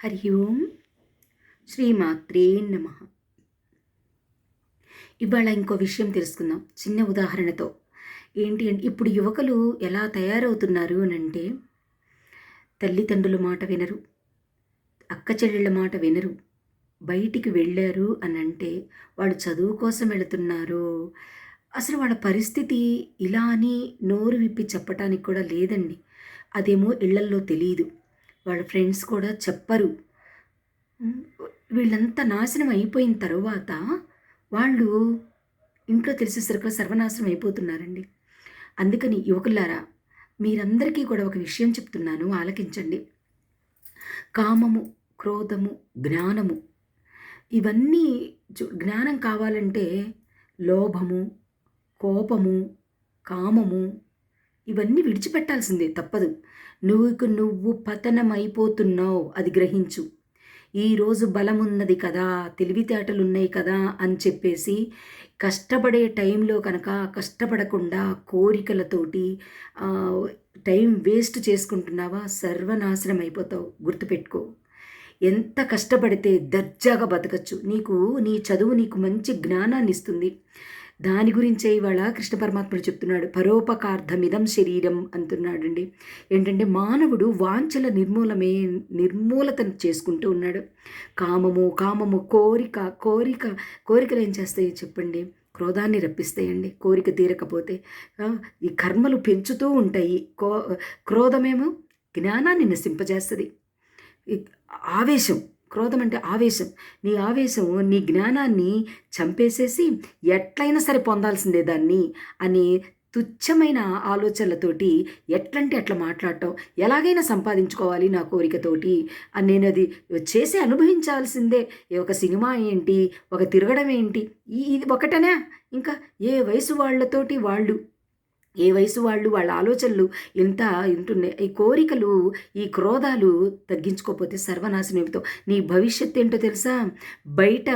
హరి ఓం శ్రీమాత్రే నమ. ఇవాళ ఇంకో విషయం తెలుసుకుందాం. చిన్న ఉదాహరణతో ఏంటి అంటే ఇప్పుడు యువకులు ఎలా తయారవుతున్నారు అని అంటే తల్లిదండ్రుల మాట వినరు అక్క చెల్లెళ్ళ మాట వినరు బయటికి వెళ్ళారు అని అంటే వాళ్ళు చదువు కోసం వెళుతున్నారు అసలు వాళ్ళ పరిస్థితి ఇలా అని నోరు విప్పి చెప్పటానికి కూడా లేదండి. అదేమో ఇళ్ళల్లో తెలియదు వాళ్ళ ఫ్రెండ్స్ కూడా చెప్పరు. వీళ్ళంతా నాశనం అయిపోయిన తర్వాత వాళ్ళు ఇంట్లో తెలిసేసరికి సర్వనాశనం అయిపోతున్నారండి. అందుకని యువకులారా మీరందరికీ కూడా ఒక విషయం చెప్తున్నాను ఆలకించండి. కామము క్రోధము జ్ఞానము ఇవన్నీ జ్ఞానం కావాలంటే లోభము కోపము కామము ఇవన్నీ విడిచిపెట్టాల్సిందే తప్పదు. నువ్వుకు నువ్వు పతనమైపోతున్నావు అది గ్రహించు. ఈరోజు బలమున్నది కదా తెలివితేటలున్నాయి కదా అని చెప్పేసి కష్టపడే టైంలో కనుక కష్టపడకుండా కోరికలతోటి టైం వేస్ట్ చేసుకుంటున్నావా సర్వనాశనం అయిపోతావు గుర్తుపెట్టుకో. ఎంత కష్టపడితే దర్జాగా బతకచ్చు. నీకు నీ చదువు నీకు మంచి జ్ఞానాన్ని ఇస్తుంది దాని గురించే ఇవాళ కృష్ణ పరమాత్ముడు చెప్తున్నాడు. పరోపకార్థమిదం శరీరం అంటున్నాడండి. ఏంటంటే మానవుడు వాంఛల నిర్మూలమే నిర్మూలతను చేసుకుంటూ ఉన్నాడు. కామము కామము కోరిక కోరిక కోరికలు ఏం చేస్తాయి చెప్పండి. క్రోధాన్ని రప్పిస్తాయండి. కోరిక తీరకపోతే ఈ కర్మలు పెంచుతూ ఉంటాయి. కో క్రోధమేమో జ్ఞానాన్ని నశింపజేస్తుంది. ఆవేశం క్రోధం అంటే ఆవేశం. నీ ఆవేశం నీ జ్ఞానాన్ని చంపేసేసి ఎట్లయినా సరే పొందాల్సిందే దాన్ని అని తుచ్చమైన ఆలోచనలతోటి ఎట్లంటే అట్లా మాట్లాడటం ఎలాగైనా సంపాదించుకోవాలి నా కోరికతోటి అని నేను అది చేసి అనుభవించాల్సిందే. ఒక సినిమా ఏంటి ఒక తిరగడం ఏంటి ఇది ఒకటనే? ఇంకా ఏ వయసు వాళ్ళతోటి వాళ్ళు ఏ వయసు వాళ్ళు వాళ్ళ ఆలోచనలు ఇంత ఉంటున్నాయి ఈ కోరికలు ఈ క్రోధాలు తగ్గించుకోకపోతే సర్వనాశనం ఏమిటో? నీ భవిష్యత్ ఏంటో తెలుసా? బయట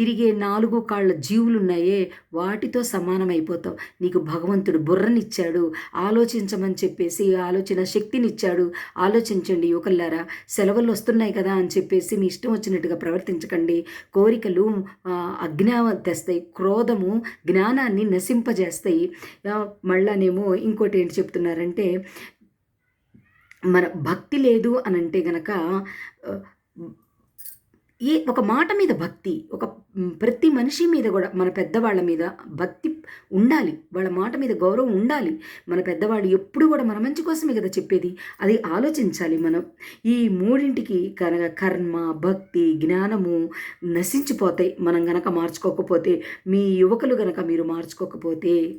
తిరిగే నాలుగు కాళ్ళ జీవులున్నాయే వాటితో సమానమైపోతావు. నీకు భగవంతుడు బుర్రనిచ్చాడు ఆలోచించమని చెప్పేసి ఆలోచన శక్తినిచ్చాడు. ఆలోచించండి యువకల్లారా సెలవులు వస్తున్నాయి కదా అని చెప్పేసి మీ ఇష్టం వచ్చినట్టుగా ప్రవర్తించకండి. కోరికలు అజ్ఞానం తెస్తాయి క్రోధము జ్ఞానాన్ని నశింపజేస్తాయి. మళ్ళానేమో ఇంకోటి ఏంటి చెప్తున్నారంటే మన భక్తి లేదు అని అంటే గనక ఏ ఒక మాట మీద భక్తి ఒక ప్రతి మనిషి మీద కూడా మన పెద్దవాళ్ళ మీద భక్తి ఉండాలి. వాళ్ళ మాట మీద గౌరవం ఉండాలి. మన పెద్దవాళ్ళు ఎప్పుడు కూడా మన మంచి కోసమే కదా చెప్పేది. అది ఆలోచించాలి మనం. ఈ మూడింటికి కనుక కర్మ భక్తి జ్ఞానము నశించిపోతాయి. మనం గనక మార్చుకోకపోతే మీ యువకులు గనక మీరు మార్చుకోకపోతే